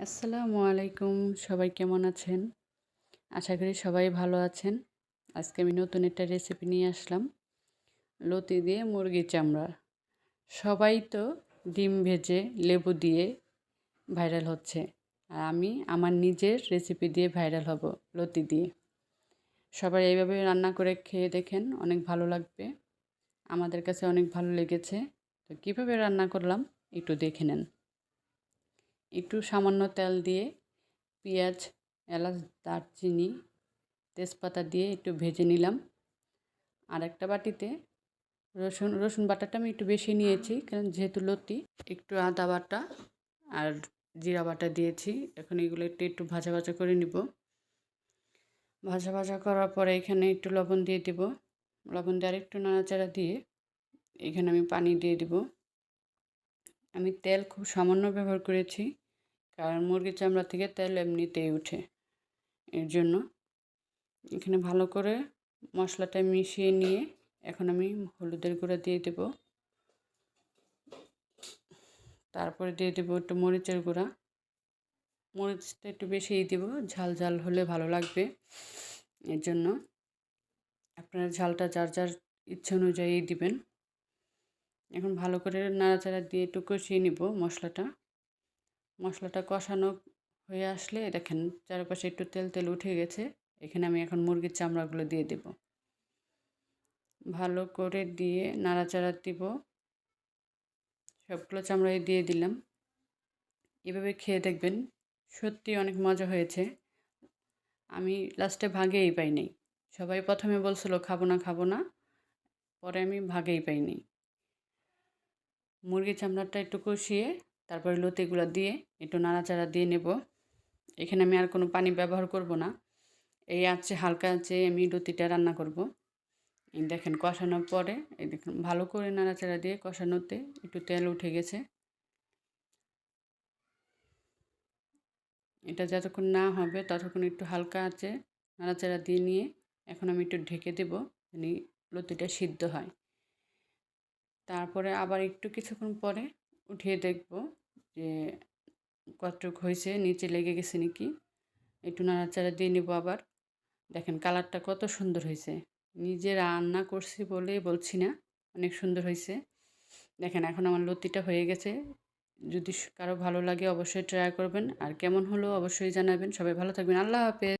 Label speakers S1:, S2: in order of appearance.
S1: আসসালামু আলাইকুম। সবাই কেমন আছেন? আশা করি সবাই ভালো আছেন। আজকে আমি নতুন একটা রেসিপি নিয়ে আসলাম। লতি দিয়ে মুরগির চামড়া। সবাই তো ডিম ভেজে লেবু দিয়ে ভাইরাল হচ্ছে। আর আমি আমার নিজের রেসিপি দিয়ে ভাইরাল হব লতি দিয়ে। সবাই এইভাবে রান্না করে খেয়ে দেখেন, অনেক ভালো লাগবে। আমাদের কাছে অনেক ভালো লেগেছে। তো কীভাবে রান্না করলাম একটু দেখে নেন। একটু সামান্য তেল দিয়ে, পেঁয়াজ, এলাচ, দারচিনি, তেজপাতা দিয়ে একটু ভেজে নিলাম। আর একটা বাটিতে রসুন রসুন বাটাটা আমি একটু বেশি নিয়েছি, কারণ যেহেতু লতি, একটু আদা বাটা আর জিরা বাটা দিয়েছি, এখন এগুলো একটু একটু ভাজা ভাজা করে নিব। ভাজা ভাজা করার পরে এখানে একটু লবণ দিয়ে দিব। লবণ দিয়ে আরেকটু নাড়াচাড়া দিয়ে এখানে আমি পানি দিয়ে দিব। আমি তেল খুব সামান্য ব্যবহার করেছি। কারণ মুরগির চামড়া থেকে তেল এমনিতেই উঠে। এর জন্য এখানে ভালো করে মশলাটা মিশিয়ে নিয়ে এখন আমি হলুদের গুঁড়া দিয়ে দেব। তারপরে দিয়ে দেবো একটু মরিচের গুঁড়া। মরিচটা একটু বেশিই দেবো, ঝাল ঝাল হলে ভালো লাগবে। এর জন্য আপনারা ঝালটা যার যার ইচ্ছে অনুযায়ী দিবেন। এখন ভালো করে নাড়াচাড়া দিয়ে একটু কষিয়ে নিব মশলাটা। মশলাটা কষানো হয়ে আসলে দেখেন চারপাশে একটু তেল তেল উঠে গেছে। এখানে আমি এখন মুরগির চামড়াগুলো দিয়ে দেব। ভালো করে দিয়ে নাড়াচাড়া দিব। সবগুলো চামড়াই দিয়ে দিলাম। এভাবে খেয়ে দেখবেন সত্যি অনেক মজা হয়েছে। আমি লাস্টে ভাগেই পাইনি। সবাই প্রথমে বলছিল, খাব না খাব না। পরে আমি ভাগেই পাইনি। মুরগির চামড়াটা একটু কষিয়ে তারপরে লতিগুলো দিয়ে একটু নাড়াচাড়া দিয়ে নেব। এখানে আমি আর কোনো পানি ব্যবহার করব না। এই আছে হালকা আছে আমি লতিটা রান্না করব। এই দেখেন কষানোর পরে, এই দেখেন, ভালো করে নাড়াচাড়া দিয়ে কষানোতে একটু তেল উঠে গেছে। এটা যতক্ষণ না হবে ততক্ষণ একটু হালকা আছে নাড়াচাড়া দিয়ে নিয়ে এখন আমি একটু ঢেকে দেবো মানে লতিটা সিদ্ধ হয়। তারপরে আবার একটু কিছুক্ষণ পরে উঠিয়ে দেখব যে কতটুক হয়েছে, নিচে লেগে গেছে নাকি? একটু নাড়াচাড়া দিয়ে নেব আবার। দেখেন কালারটা কত সুন্দর হয়েছে। নিজে রান্না করছি বলে বলছি না, অনেক সুন্দর হয়েছে। দেখেন এখন আমার লতিটা হয়ে গেছে। যদি কারও ভালো লাগে অবশ্যই ট্রাই করবেন। আর কেমন হলো অবশ্যই জানাবেন। সবাই ভালো থাকবেন। আল্লাহ হাফেজ।